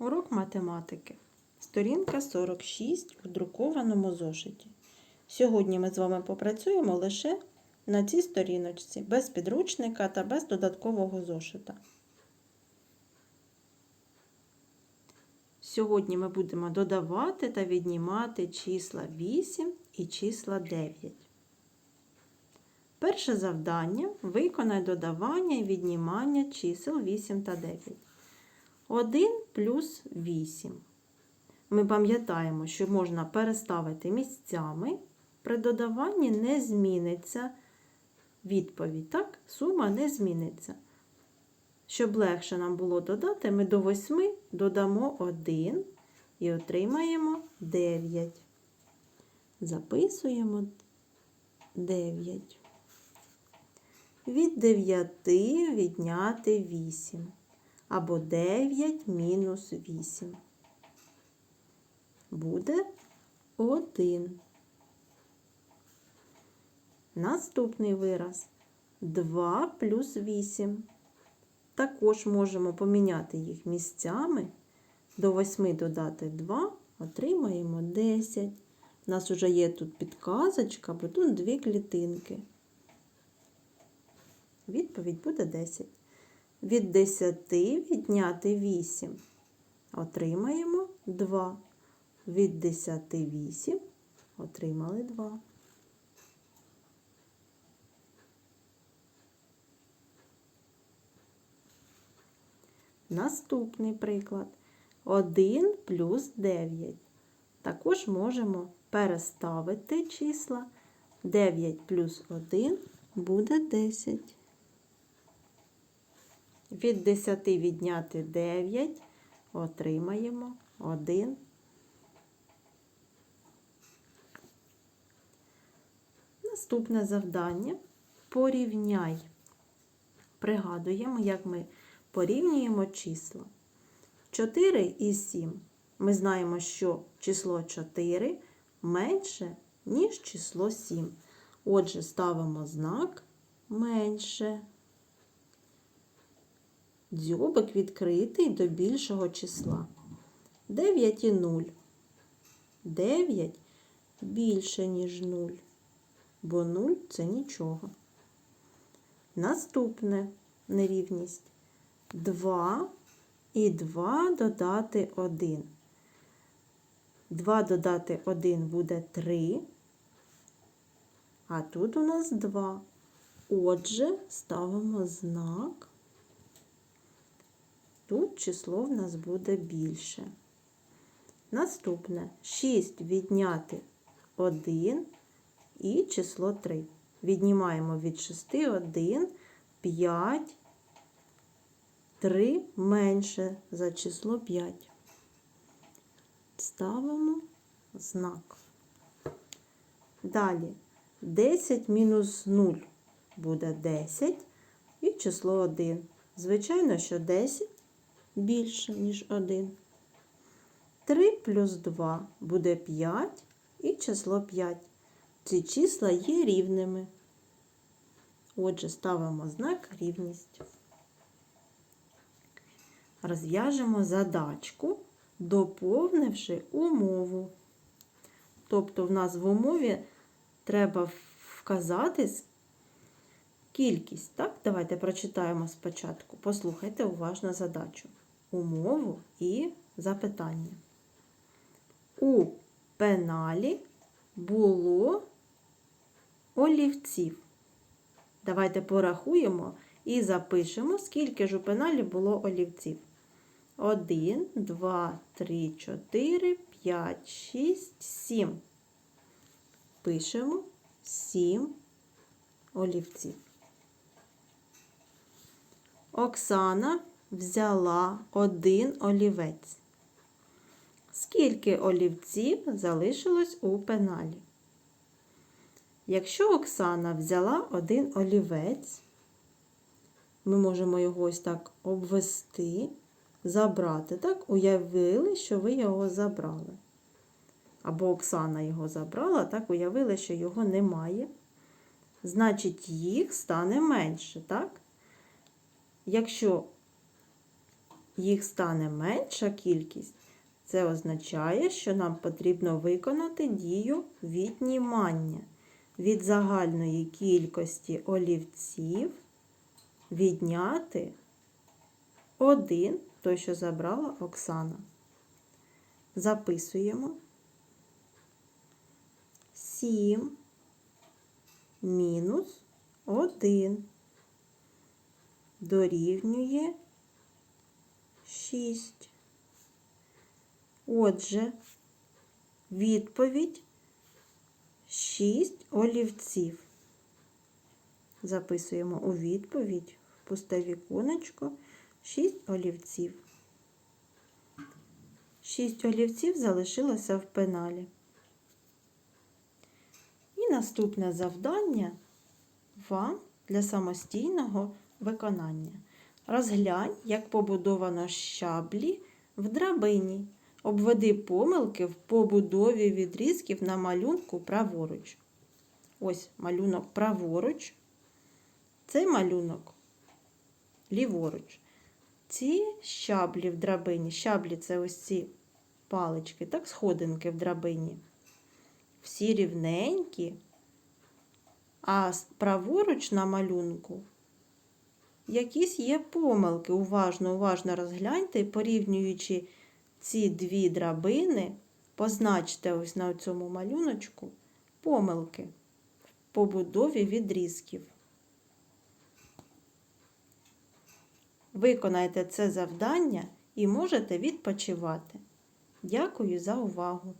Урок математики. Сторінка 46 у друкованому зошиті. Сьогодні ми з вами попрацюємо лише на цій сторіночці, без підручника та без додаткового зошита. Сьогодні ми будемо додавати та віднімати числа 8 і числа 9. Перше завдання виконай додавання і віднімання чисел 8 та 9. 1 плюс 8. Ми пам'ятаємо, що можна переставити місцями. При додаванні не зміниться відповідь. Так, сума не зміниться. Щоб легше нам було додати, ми до 8 додамо 1 і отримаємо 9. Записуємо 9. Від 9 відняти 8 або 9 мінус 8. Буде 1. Наступний вираз 2 плюс 8. Також можемо поміняти їх місцями. До 8 додати 2, отримаємо 10. У нас вже є тут підказочка, бо тут дві клітинки. Відповідь буде 10. Від 10 відняти 8. Отримаємо 2. Від 10 8 отримали 2. Наступний приклад. 1 плюс 9. Також можемо переставити числа. 9 плюс 1 буде 10. Від 10 відняти 9 отримаємо 1. Наступне завдання порівняй. Пригадуємо, як ми порівнюємо числа. 4 і 7. Ми знаємо, що число 4 менше, ніж число 7. Отже, ставимо знак менше. Дзьобик відкритий до більшого числа. 9 і 0. 9 більше, ніж 0, бо 0 це нічого. Наступне нерівність. 2 і 2 додати 1. 2 додати 1 буде 3, а тут у нас 2. Отже, ставимо знак. Тут число в нас буде більше. Наступне 6 відняти 1 і число 3. Віднімаємо від 6 1, 5, 3 менше за число 5. Ставимо знак. Далі 10 мінус 0 буде 10 і число 1. Звичайно, що 10 більше, ніж 1. 3 плюс 2 буде 5 і число 5. Ці числа є рівними. Отже, ставимо знак рівність. Розв'яжемо задачку, доповнивши умову. Тобто, в нас в умові треба вказати кількість. Так, давайте прочитаємо спочатку. Послухайте уважно задачу. Умову і запитання. У пеналі було олівців. Давайте порахуємо і запишемо, скільки ж у пеналі було олівців. 1, 2, 3, 4, 5, 6, 7. Пишемо 7 олівців. Оксана взяла один олівець. Скільки олівців залишилось у пеналі? Якщо Оксана взяла один олівець, ми можемо його ось так обвести, забрати. Так, уявили, що ви його забрали. Або Оксана його забрала, так, уявили, що його немає. Значить, їх стане менше, так? Якщо їх стане менша кількість, це означає, що нам потрібно виконати дію віднімання від загальної кількості олівців відняти один, той, що забрала Оксана. Записуємо 7 мінус 1 дорівнює 6. Отже, відповідь 6 олівців. Записуємо у відповідь в пусте віконечко 6 олівців. 6 олівців залишилося в пеналі. І наступне завдання вам для самостійного виконання. Розглянь, як побудовано щаблі в драбині. Обведи помилки в побудові відрізків на малюнку праворуч. Ось малюнок праворуч. Цей малюнок ліворуч. Ці щаблі в драбині, щаблі це ось ці палички, так, сходинки в драбині. Всі рівненькі, а праворуч на малюнку якісь є помилки. Уважно, уважно розгляньте, порівнюючи ці дві драбини, позначте ось на цьому малюночку помилки в побудові відрізків. Виконайте це завдання і можете відпочивати. Дякую за увагу!